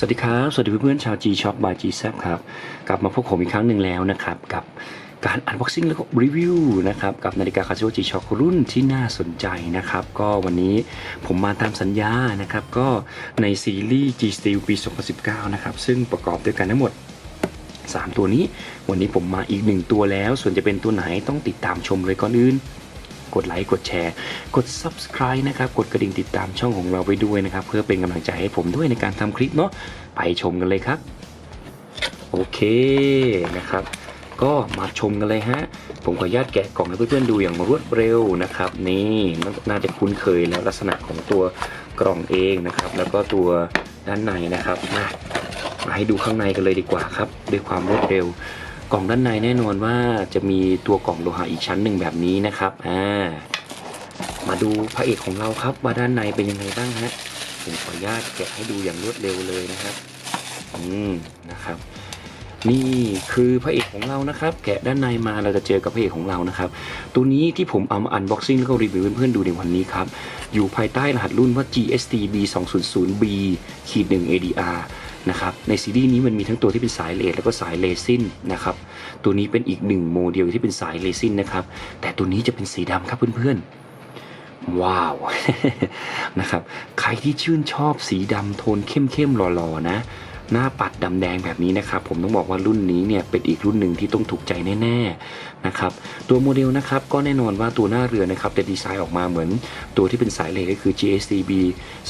สวัสดีครับ สวัสดีเพื่อนๆชาว G Shop by G s a p ครับ กลับมาพบผมอีกครั้งหนึ่งแล้วนะครับ กับการอันบ็อกซิ่งแล้วก็รีวิวนะครับ กับนาฬิกาคาซิโอ G Shock รุ่นที่น่าสนใจนะครับ ก็วันนี้ผมมาตามสัญญานะครับ ก็ในซีรีส์ G Steel ปี 2019 นะครับ ซึ่งประกอบด้วยกันทั้งหมด 3 ตัวนี้ วันนี้ผมมาอีกหนึ่งตัวแล้ว ส่วนจะเป็นตัวไหนต้องติดตามชมเลยก่อนอื่น กดไลค์กดแชร์ กด subscribe นะครับกดกระดิ่งติดตามช่องของเราไปด้วยนะครับ เพื่อเป็นกำลังใจให้ผมด้วยในการทำคลิปเนาะไปชมกันเลยครับ โอเคนะครับ ก็มาชมกันเลยฮะ ผมขออนุญาตแกะกล่องให้เพื่อนๆดูอย่างรวดเร็วนะครับ นี่น่าจะคุ้นเคยแล้วลักษณะของตัวกล่องเองนะครับ แล้วก็ตัวด้านในนะครับมามาให้ดูข้างในกันเลยดีกว่าครับ ด้วยความรวดเร็ว กล่องด้านในแน่นอนว่าจะมีตัวกล่องโลหะอีกชั้นหนึ่งแบบนี้นะครับอ่ามาดูพระเอกของเราครับว่าด้านในเป็นยังไงบ้างฮะผมขออนุญาตแกะให้ดูอย่างรวดเร็วเลยนะครับอืมนะครับ นี่คือพระเอกของเรานะครับ แกะด้านในมาเราจะเจอกับพระเอกของเรานะครับ ตัวนี้ที่ผมเอามาอันบ็อกซิ่งแล้วก็รีวิวเพื่อนๆดูในวันนี้ครับ อยู่ภายใต้รหัสรุ่นว่า GST B 2 0 0 B ขีด1 ADR นะครับในซีรีส์นี้มันมีทั้งตัวที่เป็นสายเลสแล้วก็สายเลซินนะครับตัวนี้เป็นอีกหนึ่งโมเดลที่เป็นสายเลซินนะครับแต่ตัวนี้จะเป็นสีดำครับเพื่อนๆว้าวนะครับใครที่ชื่นชอบสีดำโทนเข้มๆหล่อๆนะ หน้าปัดดำแดงแบบนี้นะครับ ผมต้องบอกว่ารุ่นนี้เนี่ยเป็นอีกรุ่นหนึ่งที่ต้องถูกใจแน่ๆนะครับตัวโมเดลนะครับก็แน่นอนว่าตัวหน้าเรือนะครับจะดีไซน์ออกมาเหมือน ตัวที่เป็นสายเลก็คือ GSDB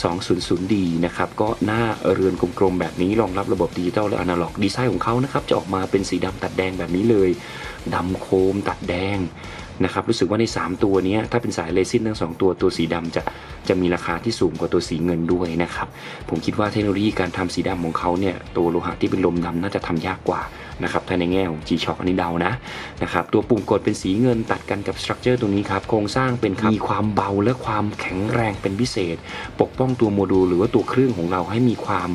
200D นะครับก็หน้าเรือนกลมๆแบบนี้รองรับระบบดิจิตอลและอนาล็อกดีไซน์ของเขานะครับจะออกมาเป็นสีดำตัดแดงแบบนี้เลยดำโคมตัดแดงนะครับรู้สึกว่าใน 3 ตัวนี้ถ้าเป็นสายเลซินทั้งสองตัวตัวสีดำจะ จะมีราคาที่สูงกว่าตัวสีเงินด้วยนะครับ ผมคิดว่าเทคโนโลยีการทำสีดำของเขาเนี่ยตัวโลหะที่เป็นลมดำน่าจะทำยากกว่านะครับถ้าในแง่ของ G-Shock อันนี้เดานะนะครับตัวปุ่มกดเป็นสีเงินตัดกันกับสตรัคเจอร์ตรงนี้ครับ โครงสร้างเป็นมีความเบาและความแข็งแรงเป็นพิเศษ ปกป้องตัวโมดูลหรือว่าตัวเครื่องของเราให้มีความ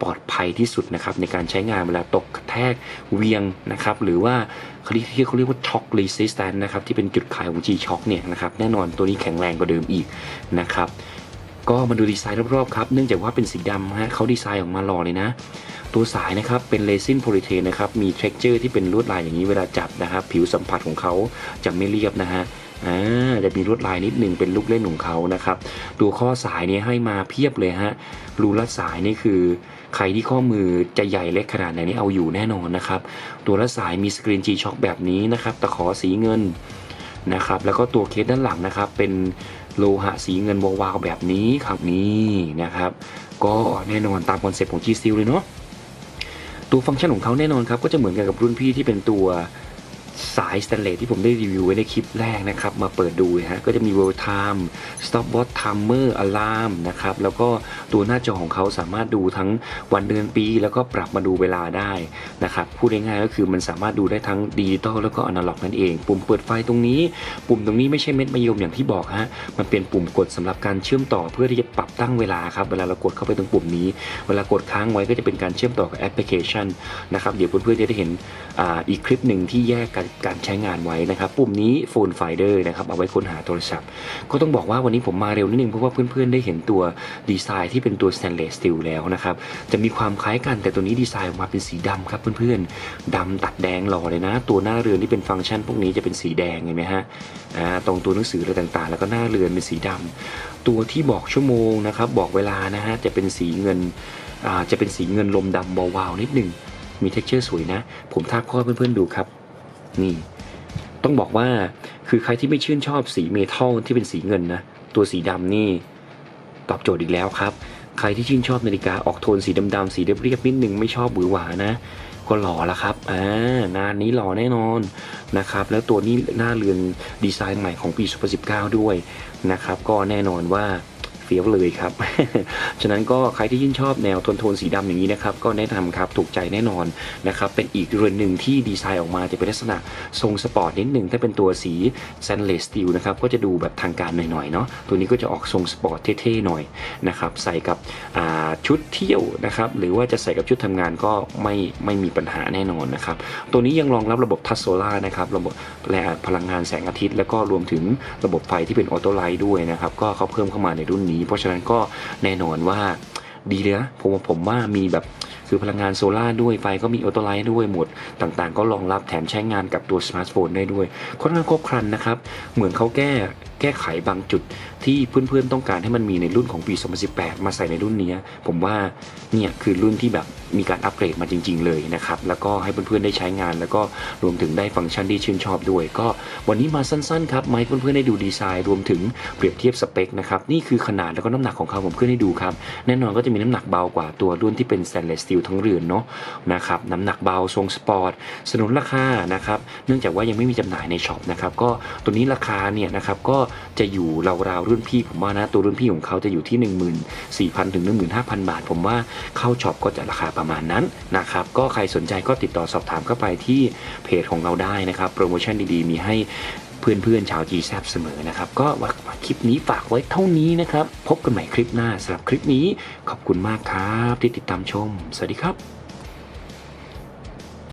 ปลอดภัยที่สุดนะครับในการใช้งานเวลาตกกระแทกเวียงนะครับหรือว่าเขาเรียกที่เขาเรียกว่า shock resistant นะครับที่เป็นจุดขายของ G-Shock เนี่ยนะครับแน่นอนตัวนี้แข็งแรงกว่าเดิมอีกนะครับ ก็มาดูดีไซน์รอบๆครับ เนื่องจากว่าเป็นสีดำฮะเขาดีไซน์ออกมาหล่อเลยนะ ตัวสายนะครับเป็นเลซินโพลิเทนนะครับ มีเท็กเจอร์ที่เป็นลวดลายอย่างนี้เวลาจับนะครับ ผิวสัมผัสของเขาจะไม่เรียบนะฮะอ่าจะมีลวดลายนิดหนึ่งเป็นลูกเล่นของเขานะครับตัวข้อสายนี่ยให้มาเพียบเลยฮะรูรัดสายนี่คือใครที่ข้อมือจะใหญ่เล็กขนาดไหนนี่เอาอยู่แน่นอนนะครับ ตัวรัดสายมีสกรีน G-Shock แบบนี้นะครับตะขอสีเงินนะครับแล้วก็ตัวเคสด้านหลังนะครับเป็น โลหะสีเงินวาวๆแบบนี้ครับนี่นะครับ ก็แน่นอนตามคอนเซ็ปต์ของ G Steel เลยเนาะตัวฟังก์ชันของเขาแน่นอนครับ ก็จะเหมือนกันกับรุ่นพี่ที่เป็นตัว สายสแตนเลสที่ผมได้รีวิวไว้ในคลิปแรกนะครับ มาเปิดดูนะฮะก็จะมี world time stop watch timer alarm นะครับ แล้วก็ตัวหน้าจอของเขาสามารถดูทั้งวันเดือนปี แล้วก็ปรับมาดูเวลาได้นะครับ พูดง่ายๆก็คือมันสามารถดูได้ทั้งดิจิตอลแล้วก็อนาล็อกนั่นเอง ปุ่มเปิดไฟตรงนี้ ปุ่มตรงนี้ไม่ใช่เม็ดมะยมอย่างที่บอกฮะมันเป็นปุ่มกดสำหรับการเชื่อมต่อเพื่อที่จะปรับตั้งเวลาครับเวลาเรากดเข้าไปตรงปุ่มนี้ เวลากดค้างไว้ก็จะเป็นการเชื่อมต่อกับแอปพลิเคชันนะครับเดี๋ยวเพื่อนๆจะได้เห็นออีกคลิปหนึ่งที่แยกการการใช้งานไว้นะครับปุ่มนี้โฟนไฟเดอร์นะครับเอาไว้ค้นหาโทรศัพท์ ก็ต้องบอกว่าวันนี้ผมมาเร็วนิดนึงเพราะว่าเพื่อนๆได้เห็นตัวดีไซน์ที่เป็นตัวสแตนเลสสตีลแล้วนะครับจะมีความคล้ายกันแต่ตัวนี้ดีไซน์ออกมาเป็นสีดำครับเพื่อนๆดำตัดแดงหล่อเลยนะ ตัวหน้าเรือนที่เป็นฟังก์ชันพวกนี้จะเป็นสีแดงเห็นไหมฮะอ่าตรงตัวหนังสืออะไรต่างๆ แล้วก็หน้าเรือนเป็นสีดำตัวที่บอกชั่วโมงนะครับบอกเวลานะฮะจะเป็นสีเงินอ่าจะเป็นสีเงินลมดำวาๆนิดหนึ่งมีเท็กเจอร์สวยนะ ผมทาบข้อเพื่อนๆดูครับ นี่ ต้องบอกว่าคือใครที่ไม่ชื่นชอบสีเมทัลที่เป็นสีเงินนะ ตัวสีดำนี่ตอบโจทย์อีกแล้วครับ ใครที่ชื่นชอบนาฬิกาออกโทนสีดำๆสีเรียบๆนิดนึงไม่ชอบหวือหวานะก็หล่อละครับ อ่า งานนี้หล่อแน่นอนนะครับ แล้วตัวนี้หน้าเรือนดีไซน์ใหม่ของปี 2019 ด้วยนะครับ ก็แน่นอนว่า เฟี้ยวเลยครับ ฉะนั้นก็ใครที่ชื่นชอบแนวโทนโทนสีดำอย่างนี้นะครับ ก็แนะนำครับถูกใจแน่นอนนะครับ เป็นอีกเรือนหนึ่งที่ดีไซน์ออกมาจะเป็นลักษณะทรงสปอร์ตนิดหนึ่งถ้าเป็นตัวสีแซนเลสสตีลนะครับ ก็จะดูแบบทางการหน่อยๆเนาะ ตัวนี้ก็จะออกทรงสปอร์ตเท่ๆหน่อยนะครับ ใส่กับชุดเที่ยวนะครับ หรือว่าจะใส่กับชุดทำงานก็ไม่ไม่มีปัญหาแน่นอนนะครับ ตัวนี้ยังรองรับระบบทัชโซล่านะครับ ระบบแรงพลังงานแสงอาทิตย์ แล้วก็รวมถึงระบบไฟที่เป็นออโต้ไลท์ด้วยนะครับ ก็เขาเพิ่มเข้ามาในรุ่นนี้เพราะฉะนั้นก็แน่นอนว่าดีเลยนะผมว่าผมว่ามีแบบ คือพลังงานโซลาด้วยไฟก็มีออโตไลท์ด้วยหมดต่างๆ ก็รองรับแถมใช้งานกับตัวสมาร์ทโฟนได้ด้วยค่อนข้างครบครันนะครับ เหมือนเขาแก้แก้ไขบางจุดที่เพื่อนๆต้องการให้มันมีในรุ่นของปี 2018 มาใส่ในรุ่นนี้ ผมว่าเนี่ยคือรุ่นที่แบบมีการอัปเกรดมาจริง ๆ เลยนะครับ แล้วก็ให้เพื่อนๆได้ใช้งาน แล้วก็รวมถึงได้ฟังก์ชันที่ชื่นชอบด้วย ก็วันนี้มาสั้นๆครับมาให้เพื่อนๆได้ดูดีไซน์ รวมถึงเปรียบเทียบสเปคนะครับ นี่คือขนาดแล้วก็น้ำหนักของเขาผมขึ้นให้ดูครับ แน่นอนก็จะมีน้ำหนักเบากว่าตัวรุ่นที่เป็นสแตนเลสสตีลทั้งเรือนเนาะนะครับน้ำหนักเบาทรงสปอร์ตสนุนราคานะครับเนื่องจากว่ายังไม่มีจำหน่ายในช็อปนะครับก็ตัวนี้ราคาเนี่ยนะครับก็จะอยู่ราวๆรุ่นพี่ผมว่านะตัวรุ่นพี่ของเขาจะอยู่ที่ 14,000ถึง15,000 บาท ผมว่าเข้าช็อปก็จะราคาประมาณนั้นนะครับก็ใครสนใจก็ติดต่อสอบถามเข้าไปที่เพจของเราได้นะครับโปรโมชั่นดีๆ มีให้ เพื่อนๆชาวจีแซเสมอนะครับ ก็คลิปนี้ฝากไว้เท่านี้นะครับ พบกันใหม่คลิปหน้าสำหรับคลิปนี้ ขอบคุณมากครับที่ติดตามชม สวัสดีครับ